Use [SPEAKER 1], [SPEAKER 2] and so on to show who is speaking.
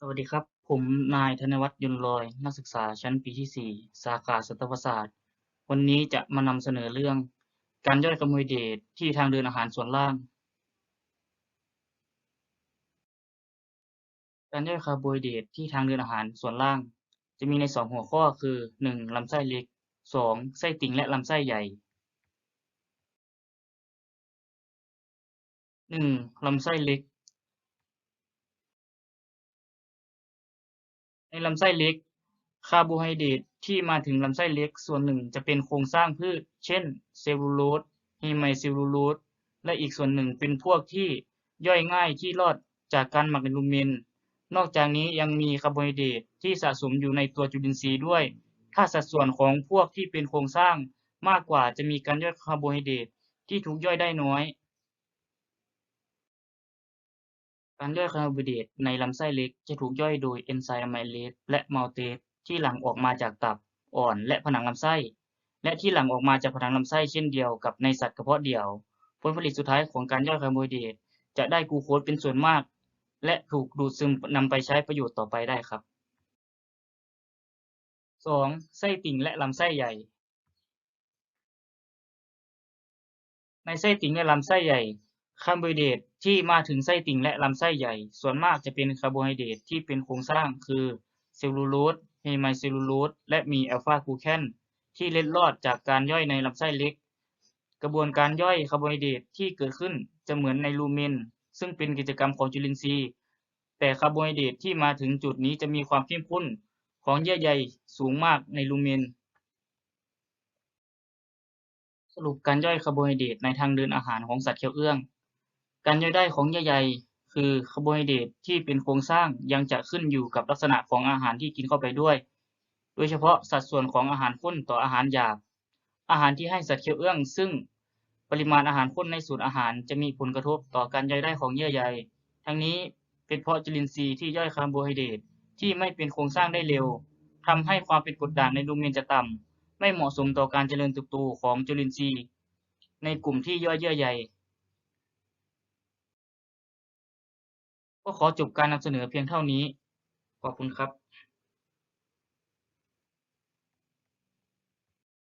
[SPEAKER 1] สวัสดีครับ ผมนายธนวัฒน์ยุนลอย นักศึกษาชั้นปีที่ 4 สาขาสัตวศาสตร์ วันนี้จะมานำเสนอเรื่อง การย่อยคาร์โบไฮเดรตที่ทางเดินอาหารส่วนล่าง การย่อยคาร์โบไฮเดรตที่ทางเดินอาหารส่วนล่าง จะมีใน 2 หัวข้อคือ 1. ลำไส้เล็ก 2. ไส้ติ่งและลำไส้ใหญ่ 1. ลำไส้เล็ก ลำไส้เล็ก คาร์โบไฮเดรตที่มาถึงลำไส้เล็กส่วนหนึ่งจะเป็นโครงสร้างพืช เช่นเซลลูโลสเฮมิเซลลูโลสและอีกส่วนหนึ่งเป็นพวกที่ย่อยง่ายที่รอดจากการหมักในลูเมน นอกจากนี้ยังมีคาร์โบไฮเดรตที่สะสมอยู่ในตัวจุลินทรีย์ด้วย ถ้าสัดส่วนของพวกที่เป็นโครงสร้างมากกว่าจะมีการย่อยคาร์โบไฮเดรตที่ถูกย่อยได้น้อย การย่อยคาร์โบไฮเดรตในลำไส้เล็กจะถูกย่อยโดยเอนไซม์อะไมเลสและมัลเตสที่หลั่งออกมาจากตับอ่อนและผนังลำไส้ และที่หลั่งออกมาจากผนังลำไส้เช่นเดียวกับในสัตว์กระเพาะเดี่ยว ผลผลิตสุดท้ายของการย่อยคาร์โบไฮเดรตจะได้กูโคสเป็นส่วนมาก และถูกดูดซึมนำไปใช้ประโยชน์ต่อไปได้ครับ 2. ไส้ติ่งและลำไส้ใหญ่ ในไส้ติ่งและลำไส้ใหญ่คาร์โบไฮเดรต ที่มาถึงไส้ติ่งและลำไส้ใหญ่ ส่วนมากจะเป็นคาร์โบไฮเดรตที่เป็นโครงสร้างคือเซลลูโลสเฮมิเซลลูโลสและมีอัลฟากูแคนที่เล็ดลอดจากการย่อยในลำไส้เล็ก กระบวนการย่อยคาร์โบไฮเดรตที่เกิดขึ้นจะเหมือนในลูเมน ซึ่งเป็นกิจกรรมของจุลินทรีย์ แต่คาร์โบไฮเดรตที่มาถึงจุดนี้จะมีความเข้มข้นของเยื่อใยสูงมากในลูเมน สรุปการย่อยคาร์โบไฮเดรตในทางเดินอาหารของสัตว์เคี้ยวเอื้อง การย่อยได้ของเยื่อใยคือคาร์โบไฮเดรตที่เป็นโครงสร้างยังจะขึ้นอยู่กับลักษณะของอาหารที่กินเข้าไปด้วย โดยเฉพาะสัดส่วนของอาหารข้นต่ออาหารหยาบ อาหารที่ให้สัตว์เคี้ยวเอื้อง ซึ่งปริมาณอาหารข้นในสูตรอาหารจะมีผลกระทบต่อการย่อยได้ของเยื่อใย ทั้งนี้เป็นเพราะจุลินทรีย์ที่ย่อยคาร์โบไฮเดรตที่ไม่เป็นโครงสร้างได้เร็วทำให้ความเป็นกรดด่างในลูเมนจะต่ำไม่เหมาะสมต่อการเจริญเติบโตของจุลินทรีย์ ในกลุ่มที่ย่อยเยื่อใย ก็ขอจบการนำเสนอเพียงเท่านี้ ขอบคุณครับ